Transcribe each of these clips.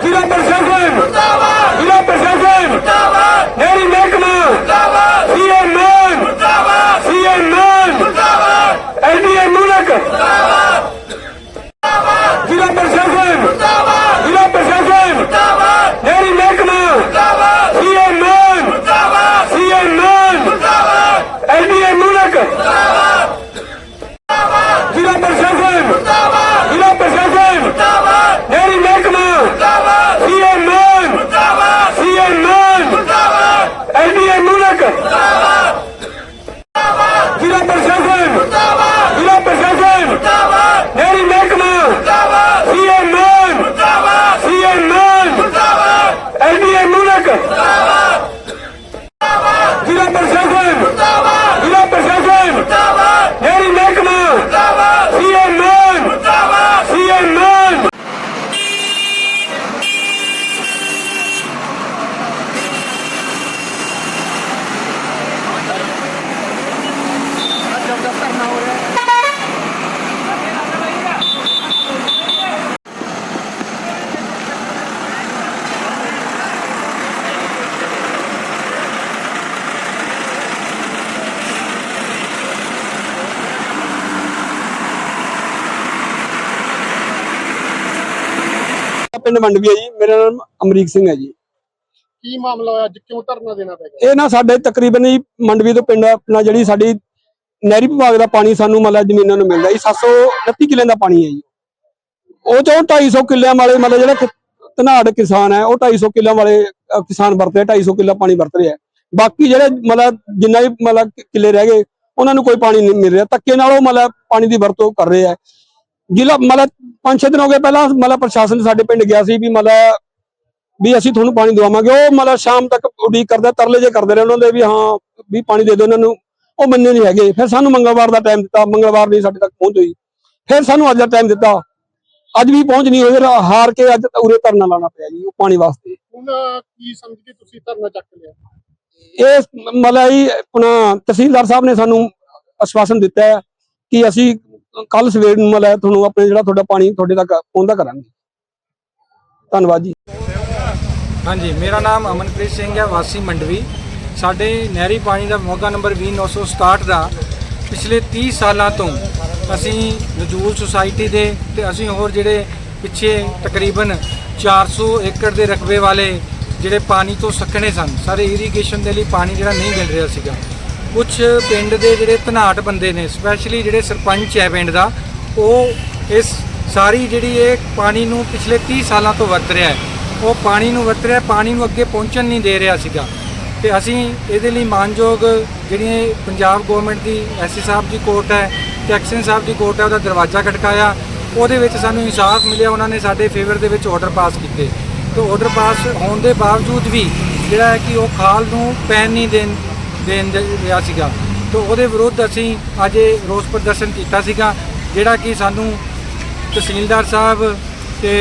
ਜ਼ਿਲ੍ਹਾ ਪ੍ਰਸ਼ਾਸਨ ਮੁਰਦਾਬਾਦ ਪਿੰਡ ਮੰਡਵੀ ਹੈ ਜੀ ਮੇਰਾ ਨਾਮ ਅਮਰੀਕ ਸਿੰਘ ਹੈ ਜੀ। ਕੀ ਮਾਮਲਾ ਹੋਇਆ? ਅੱਜ ਕਿਉਂ ਧਰਨਾ ਦੇਣਾ ਪੈ ਗਿਆ? ਇਹ ਨਾ ਸਾਡੇ ਤਕਰੀਬਨ ਜੀ ਮੰਡਵੀ ਤੋਂ ਪਿੰਡ ਆਪਣਾ ਜਿਹੜੀ ਸਾਡੀ ਨਹਿਰੀ ਵਿਭਾਗ ਦਾ ਪਾਣੀ ਸਾਨੂੰ ਮਤਲਬ ਜ਼ਮੀਨਾਂ ਨੂੰ ਮਿਲਦਾ ਜੀ 729 ਕਿੱਲਿਆਂ ਦਾ ਪਾਣੀ ਹੈ ਜੀ। ਉਹ ਚੋਂ 250 ਕਿੱਲਿਆਂ ਵਾਲੇ ਮਤਲਬ ਜਿਹੜਾ ਧਨਾੜ ਕਿਸਾਨ ਹੈ ਉਹ 250 ਕਿੱਲਿਆਂ ਵਾਲੇ ਕਿਸਾਨ ਵਰਤ ਰਿਹਾ 250 ਕਿੱਲਾ ਪਾਣੀ ਵਰਤ ਰਿਹਾ ਬਾਕੀ ਜਿਹੜੇ ਮਤਲਬ ਜਿੰਨਾ ਵੀ ਮਤਲਬ ਕਿੱਲੇ ਰਹਿ ਗਏ ਉਹਨਾਂ ਨੂੰ ਕੋਈ ਪਾਣੀ ਨਹੀਂ ਮਿਲ ਰਿਹਾ। ਧੱਕੇ ਨਾਲ ਉਹ ਮਤਲਬ ਪਾਣੀ ਦੀ ਵਰਤੋਂ ਕਰ ਰਹੇ ਆ ਜ਼ਿਲ੍ਹਾ ਮਤਲਬ ਪੰਜ ਛੇ ਦਿਨ ਹੋ ਗਏ ਪਹਿਲਾਂ ਮਤਲਬ ਪ੍ਰਸ਼ਾਸਨ ਸਾਡੇ ਪਿੰਡ ਗਿਆ ਸੀ ਵੀ ਮਤਲਬ ਵੀ ਅਸੀਂ ਤੁਹਾਨੂੰ ਪਾਣੀ ਦਵਾਵਾਂਗੇ। ਉਹ ਮਤਲਬ ਸ਼ਾਮ ਤੱਕ ਉਡੀਕ ਕਰਦੇ ਤਰਲੇ ਜੇ ਕਰਦੇ ਰਹੇ ਉਹਨਾਂ ਦੇ ਵੀ ਹਾਂ ਵੀ ਪਾਣੀ ਦੇ ਦਿਓ ਇਹਨਾਂ ਨੂੰ। ਉਹ ਮੰਨੇ ਨਹੀਂ ਹੈਗੇ। ਫਿਰ ਸਾਨੂੰ ਮੰਗਲਵਾਰ ਦਾ ਟਾਈਮ ਦਿੱਤਾ। ਮੰਗਲਵਾਰ ਨਹੀਂ ਸਾਡੇ ਤੱਕ ਪਹੁੰਚ ਹੋਈ। ਫਿਰ ਸਾਨੂੰ ਅੱਜ ਦਾ ਟਾਈਮ ਦਿੱਤਾ। ਅੱਜ ਵੀ ਪਹੁੰਚ ਨਹੀਂ ਹੋਈ ਹਾਰ ਕੇ ਅੱਜ ਉਰੇ ਧਰਨਾ ਲਾਉਣਾ ਪਿਆ ਜੀ ਉਹ ਪਾਣੀ ਵਾਸਤੇ। ਹੁਣ ਕੀ ਸਮਝ ਕੇ ਤੁਸੀਂ ਧਰਨਾ ਚੱਕ ਲਿਆ? ਇਹ ਜੀ ਆਪਣਾ ਤਹਿਸੀਲਦਾਰ ਸਾਹਿਬ ਨੇ ਸਾਨੂੰ ਆਸ਼ਵਾਸਨ ਦਿੱਤਾ ਹੈ ਕਿ ਅਸੀਂ ਕੱਲ ਸਵੇਰ ਨੂੰ ਮਤਲਬ ਤੁਹਾਨੂੰ ਆਪਣੇ ਜਿਹੜਾ ਤੁਹਾਡਾ ਪਾਣੀ ਤੁਹਾਡੇ ਤੱਕ ਪਹੁੰਚਦਾ ਕਰਾਂਗੇ। ਧੰਨਵਾਦ ਜੀ। ਹਾਂਜੀ, ਮੇਰਾ ਨਾਮ ਅਮਨਪ੍ਰੀਤ ਸਿੰਘ ਹੈ, ਵਾਸੀ ਮੰਡਵੀ। ਸਾਡੇ ਨਹਿਰੀ ਪਾਣੀ ਦਾ ਮੋਗਾ ਨੰਬਰ 20967 ਦਾ ਪਿਛਲੇ 30 ਸਾਲਾਂ ਤੋਂ ਅਸੀਂ ਨਜੂਲ ਸੁਸਾਇਟੀ ਦੇ ਤੇ ਅਸੀਂ ਹੋਰ ਜਿਹੜੇ ਪਿੱਛੇ ਤਕਰੀਬਨ 400 ਏਕੜ ਦੇ ਰਕਬੇ ਵਾਲੇ ਜਿਹੜੇ ਪਾਣੀ ਤੋਂ ਸੱਕਣੇ ਸਨ, ਸਾਰੇ ਇਰੀਗੇਸ਼ਨ ਦੇ ਲਈ ਪਾਣੀ ਜਿਹੜਾ ਨਹੀਂ ਮਿਲ ਰਿਹਾ ਸੀਗਾ। ਕੁਝ ਪਿੰਡ ਦੇ ਜਿਹੜੇ ਧਨਾਟ ਬੰਦੇ ਨੇ ਸਪੈਸ਼ਲੀ ਜਿਹੜੇ ਸਰਪੰਚ ਹੈ ਪਿੰਡ ਦਾ, ਉਹ ਇਸ ਸਾਰੀ ਜਿਹੜੀ ਇਹ ਪਾਣੀ ਨੂੰ ਪਿਛਲੇ 30 ਸਾਲਾਂ ਤੋਂ ਵਰਤ ਰਿਹਾ ਹੈ। ਉਹ ਪਾਣੀ ਨੂੰ ਵਰਤ ਰਿਹਾ, ਪਾਣੀ ਨੂੰ ਅੱਗੇ ਪਹੁੰਚਣ ਨਹੀਂ ਦੇ ਰਿਹਾ ਸੀਗਾ। ਤੇ ਅਸੀਂ ਇਹਦੇ ਲਈ ਮਾਨਯੋਗ ਜਿਹੜੀਆਂ ਪੰਜਾਬ ਗਵਰਨਮੈਂਟ ਦੀ ਐਸਸੀ ਸਾਹਿਬ ਦੀ ਕੋਰਟ ਹੈ ਤੇ ਐਕਸ਼ਨ ਸਾਹਿਬ ਦੀ ਕੋਰਟ ਹੈ, ਉਹਦਾ ਦਰਵਾਜ਼ਾ ਖਟਕਾਇਆ ਉਹਦੇ ਵਿੱਚ ਸਾਨੂੰ ਇਨਸਾਫ ਮਿਲਿਆ, ਉਹਨਾਂ ਨੇ ਸਾਡੇ ਫੇਵਰ ਦੇ ਵਿੱਚ ਆਰਡਰ ਪਾਸ ਕੀਤੇ। ਤੇ ਆਰਡਰ ਪਾਸ ਹੋਣ ਦੇ ਬਾਵਜੂਦ ਵੀ ਜਿਹੜਾ ਹੈ ਕਿ ਉਹ ਖਾਲ ਨੂੰ ਪੈਣ ਨਹੀਂ ਦੇਣ ਦੇਣ ਦੇ ਰਿਹਾ ਸੀਗਾ। ਤੇ ਉਹਦੇ ਵਿਰੁੱਧ ਅਸੀਂ ਅੱਜ ਇਹ ਰੋਸ ਪ੍ਰਦਰਸ਼ਨ ਕੀਤਾ ਸੀਗਾ, ਜਿਹੜਾ ਕਿ ਸਾਨੂੰ ਤਹਿਸੀਲਦਾਰ ਸਾਹਿਬ ਤੇ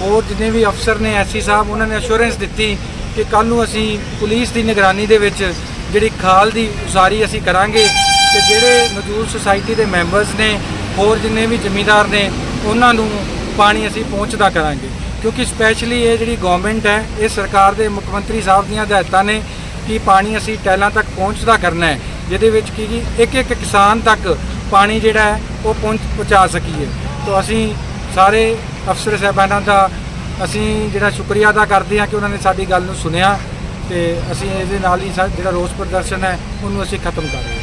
ਹੋਰ ਜਿੰਨੇ ਵੀ ਅਫਸਰ ਨੇ, ਐਸਸੀ ਸਾਹਿਬ, ਉਹਨਾਂ ਨੇ ਅਸ਼ੋਰੈਂਸ ਦਿੱਤੀ ਕਿ ਕੱਲ ਨੂੰ ਅਸੀਂ ਪੁਲਿਸ ਦੀ ਨਿਗਰਾਨੀ ਦੇ ਵਿੱਚ ਜਿਹੜੀ ਖਾਲ ਦੀ ਉਸਾਰੀ ਅਸੀਂ ਕਰਾਂਗੇ ਤੇ ਜਿਹੜੇ ਮਜ਼ਦੂਰ ਸੁਸਾਇਟੀ ਦੇ ਮੈਂਬਰਸ ਨੇ, ਹੋਰ ਜਿੰਨੇ ਵੀ ਜ਼ਿਮੀਂਦਾਰ ਨੇ, ਉਹਨਾਂ ਨੂੰ ਪਾਣੀ ਅਸੀਂ ਪਹੁੰਚਦਾ ਕਰਾਂਗੇ। ਕਿਉਂਕਿ ਸਪੈਸ਼ਲੀ ਇਹ ਜਿਹੜੀ ਗਵਰਨਮੈਂਟ ਹੈ, ਇਹ ਸਰਕਾਰ ਦੇ ਮੁੱਖ ਮੰਤਰੀ ਸਾਹਿਬ ਦੀਆਂ ਹਦਾਇਤਾਂ ਨੇ ਕਿ ਪਾਣੀ ਅਸੀਂ ਟੈਲਾਂ ਤੱਕ ਪਹੁੰਚਦਾ ਕਰਨਾ ਹੈ? ਜਿਹਦੇ ਵਿੱਚ ਕੀ ਜੀ ਇੱਕ ਇੱਕ ਕਿਸਾਨ ਤੱਕ ਪਾਣੀ ਜਿਹੜਾ ਹੈ, ਉਹ ਪਹੁੰਚ ਪਹੁੰਚਾ ਸਕੀਏ। ਤੋਂ ਅਸੀਂ ਸਾਰੇ ਅਫਸਰ ਸਾਹਿਬਾਨਾਂ ਦਾ ਅਸੀਂ ਜਿਹੜਾ ਸ਼ੁਕਰੀਆ ਅਦਾ ਕਰਦੇ ਹਾਂ ਕਿ ਉਹਨਾਂ ਨੇ ਸਾਡੀ ਗੱਲ ਨੂੰ ਸੁਣਿਆ ਤੇ ਅਸੀਂ ਇਹਦੇ ਨਾਲ ਹੀ ਸਾ- ਜਿਹੜਾ ਰੋਸ ਪ੍ਰਦਰਸ਼ਨ ਹੈ, ਉਹਨੂੰ ਅਸੀਂ ਖਤਮ ਕਰ ਰਹੇ